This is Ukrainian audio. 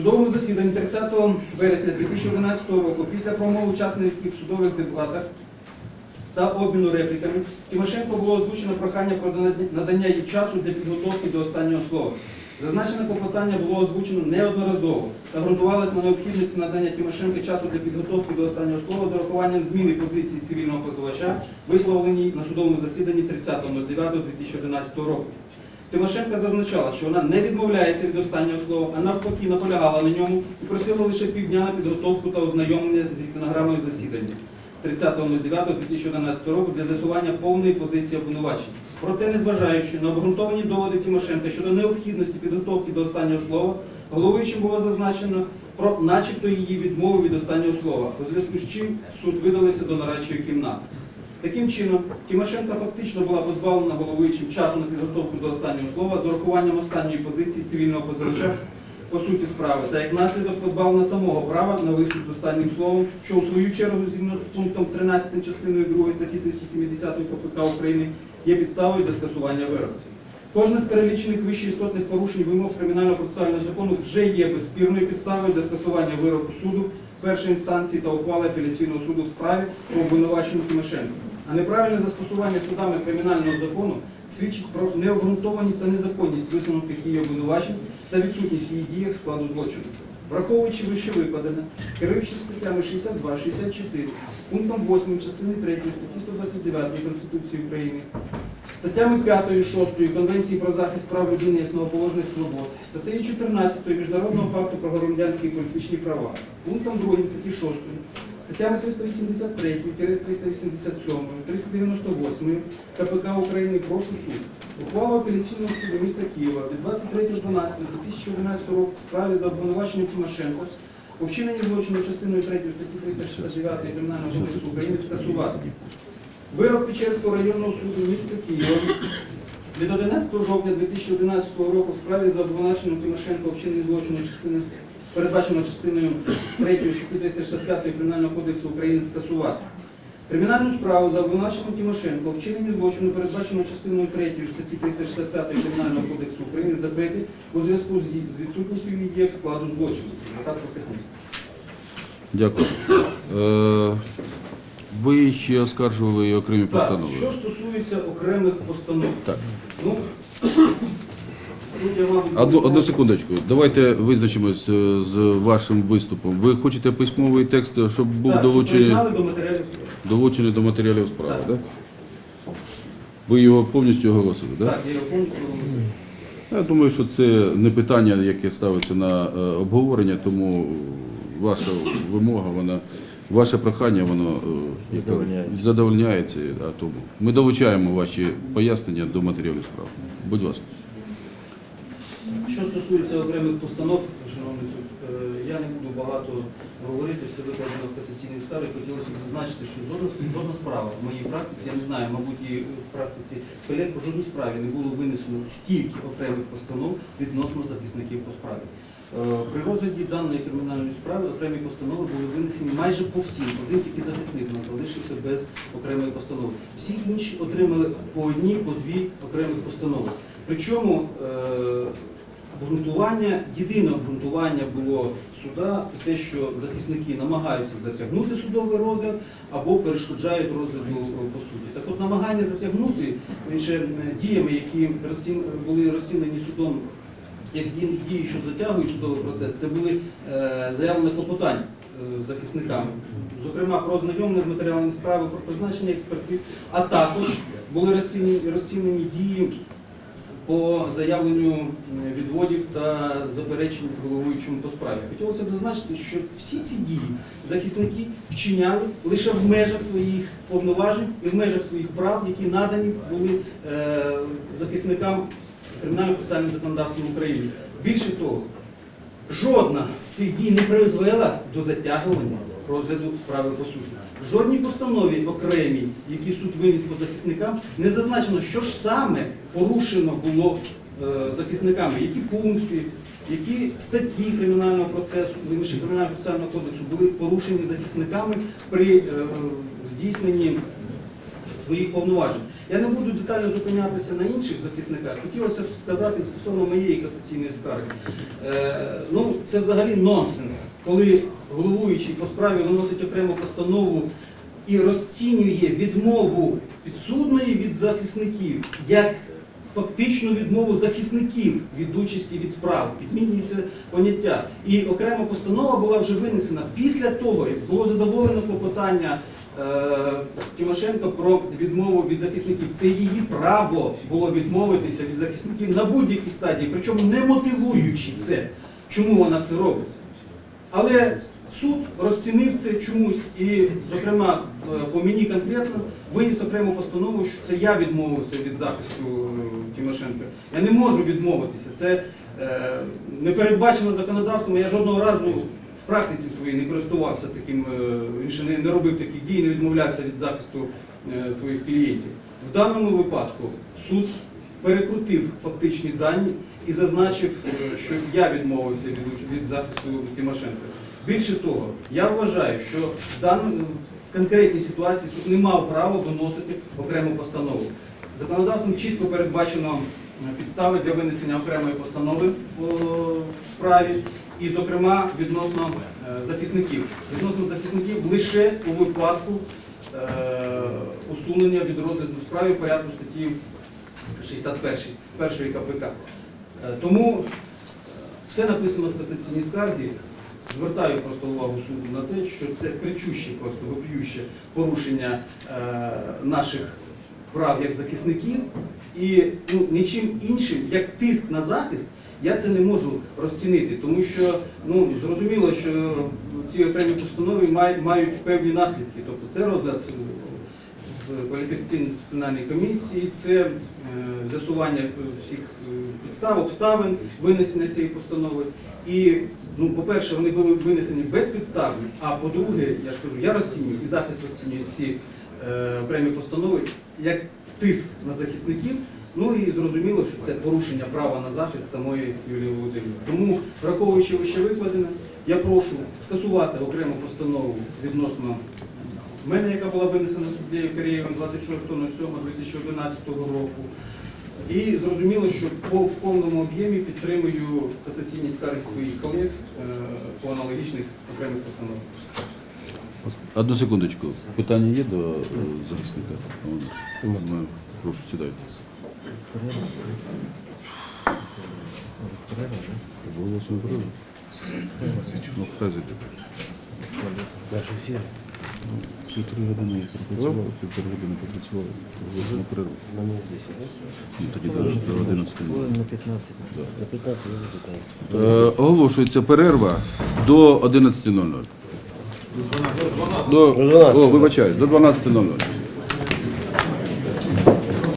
судовому засіданні 30 вересня 2011 року після промов учасників судових дебатах та обміну репліками Тимошенко було озвучено прохання про надання їй часу для підготовки до останнього слова. Зазначене клопотання було озвучено неодноразово та ґрунтувалось на необхідності надання Тимошенко часу для підготовки до останнього слова з урахуванням зміни позиції цивільного позивача, висловленій на судовому засіданні 30.09.2011 року. Тимошенко зазначала, що вона не відмовляється від останнього слова, а навпаки наполягала на ньому і просила лише півдня на підготовку та ознайомлення зі стенограмою засідання 30.09.2011 року для з'ясування повної позиції обвинувачень. Проте, незважаючи на обґрунтовані доводи Тимошенка щодо необхідності підготовки до останнього слова, головуючим було зазначено про начебто її відмову від останнього слова, у зв'язку з чим суд видалився до нарадчої кімнати. Таким чином, Тимошенко фактично була позбавлена головуючим часу на підготовку до останнього слова з урахуванням останньої позиції цивільного позивача по суті справи, та як наслідок позбавлена самого права на виступ з останнім словом, що у свою чергу згідно з пунктом 13 частиною 2 статті 370 КПК України є підставою для скасування вироку. Кожне з перелічених вище істотних порушень вимог кримінального процесуального закону вже є безспірною підставою для скасування вироку суду першої інстанції та ухвали апеляційного суду в справі про обвинувачення Тимошенко. А неправильне застосування судами кримінального закону свідчить про необґрунтованість та незаконність висунутих її обвинувачень та відсутність її діях складу злочину. Враховуючи вище викладене, керуючи статтями 62, 64, пунктом 8 частини 3 статті 129 Конституції України, статтями 5 6 Конвенції про захист прав людини і основоположних свобод, статтею 14 Міжнародного пакту про громадянські і політичні права, пунктом 2 статті 6, статтями 383, 387, 398 КПК України прошу суд. Ухвала апеляційного суду міста Києва від 23.12.2011 року в справі за обвинуваченням Тимошенко у вчиненні злочину частиною 3 статті 369 Кримінального кодексу України скасувати. Вирок Печерського районного суду міста Києва від 11 жовтня 2011 року в справі за обвинуваченням Тимошенко у вчиненні злочину частини передбачено частиною 3 статті 365 Кримінального кодексу України скасувати. Кримінальну справу за обвинуваченням Тимошенко у вчиненні злочину передбачено частиною 3 статті 365 Кримінального кодексу України закрити у зв'язку з відсутністю її діях складу злочину. Так. Дякую. Е, Ви ще оскаржували окремі Так, постанови. що стосується окремих постанов. Так. Ну, Одну, одну секундочку. Давайте визначимось е, з вашим виступом. Ви хочете письмовий текст, щоб був Так, долучений, приєднали до матеріалів справи. долучений до матеріалів справи, Так. так? Ви його повністю оголосили, так? Так, я його повністю оголосив. Я думаю, що це не питання, яке ставиться на е, обговорення, тому ваша вимога, вона, ваше прохання, воно е, яке- Задовольняється. задовольняється. А тому ми долучаємо ваші пояснення до матеріалів справи. Будь ласка. Що стосується окремих постанов, шановний суд, е, я не буду багато говорити, все викладено в касаційній справі. Хотілося б зазначити, що жодна, жодна справа в моїй практиці, я не знаю, мабуть, і в практиці колег по жодній справі не було винесено стільки окремих постанов відносно захисників по справі. Е, При розгляді даної кримінальної справи окремі постанови були винесені майже по всім. Один тільки захисник у нас залишився без окремої постанови. Всі інші отримали по одній, по дві окремих постанови. Причому е, обґрунтування, єдине обґрунтування було суда, це те, що захисники намагаються затягнути судовий розгляд або перешкоджають розгляду по суді. Так от намагання затягнути інше, е, діями, які були розцінені судом як дії, що затягують судовий процес, це були е, заявлення клопотань е, захисниками. Зокрема, про ознайомлення з матеріалами справи, про призначення експертиз, а також були розцінені дії по заявленню відводів та заперечень головуючому по справі. Хотілося б зазначити, що всі ці дії захисники вчиняли лише в межах своїх повноважень і в межах своїх прав, які надані були е, захисникам кримінально-процесуальним законодавством України. Більше того, жодна з цих дій не призвела до затягування розгляду справи по. Жодній постанові окремій, які суд виніс по захисникам, не зазначено, що ж саме порушено було е, захисниками, які пункти, які статті кримінального процесу, кримінального процесуального кодексу були порушені захисниками при е, здійсненні своїх повноважень. Я не буду детально зупинятися на інших захисниках. Хотілося б сказати стосовно моєї касаційної скарги. Е, ну, це взагалі нонсенс, коли головуючий по справі виносить окрему постанову і розцінює відмову підсудної від захисників як фактичну відмову захисників від участі від справ, підмінюється поняття. І окрема постанова була вже винесена після того, як було задоволено клопотання е, Тимошенко про відмову від захисників. Це її право було відмовитися від захисників на будь-якій стадії, причому не мотивуючи це, чому вона це робить. Але суд розцінив це чомусь і, зокрема, е, по мені конкретно виніс окрему постанову, що це я відмовився від захисту е, Тимошенка. Я не можу відмовитися. Це е, не передбачено законодавством. Я жодного разу практиці своїй не користувався таким, е, не, не робив таких дій, не відмовлявся від захисту е, своїх клієнтів. В даному випадку суд перекрутив фактичні дані і зазначив, е, що я відмовився від, від захисту Тимошенка. Більше того, я вважаю, що в, даному, в конкретній ситуації суд не мав права виносити окрему постанову. Законодавством чітко передбачено підстави для винесення окремої постанови по справі, і, зокрема, відносно е, захисників. Відносно захисників лише у випадку е, усунення від розгляду справи порядку статті 61 першої КПК. Е, Тому все написано в касаційній скаргі. Звертаю просто увагу суду на те, що це кричуще, просто вопіюще порушення наших прав як захисників. І ну, нічим іншим, як тиск на захист, я це не можу розцінити, тому що ну, зрозуміло, що ці окремі постанови мають певні наслідки. Тобто це розгляд в кваліфікаційно-дисциплінарній комісії, це е, з'ясування всіх е, підстав, обставин винесення цієї постанови. І, ну, по-перше, вони були винесені безпідставні, а по-друге, я ж кажу, я розцінюю і захист розцінює ці е, окремі постанови як тиск на захисників. Ну і зрозуміло, що це порушення права на захист самої Юлії Володимирівни. Тому, враховуючи вище викладене, я прошу скасувати окрему постанову відносно мене, яка була винесена суддею Кирєєвим 26.07.2011 року. І зрозуміло, що по в повному об'ємі підтримую касаційні скарги своїх колег е, по аналогічних окремих постановах. Одну секундочку. Питання є до е, захисника? Прошу, сідайте. Ну, вказуйте. Ще три години я пропрацював, півтори години пропрацював. Перерву. Ну, тоді до, до 11 Хвилин на 15. На 15 я не Е, Оголошується перерва до 11.00. До, о, вибачаю, до 12.00.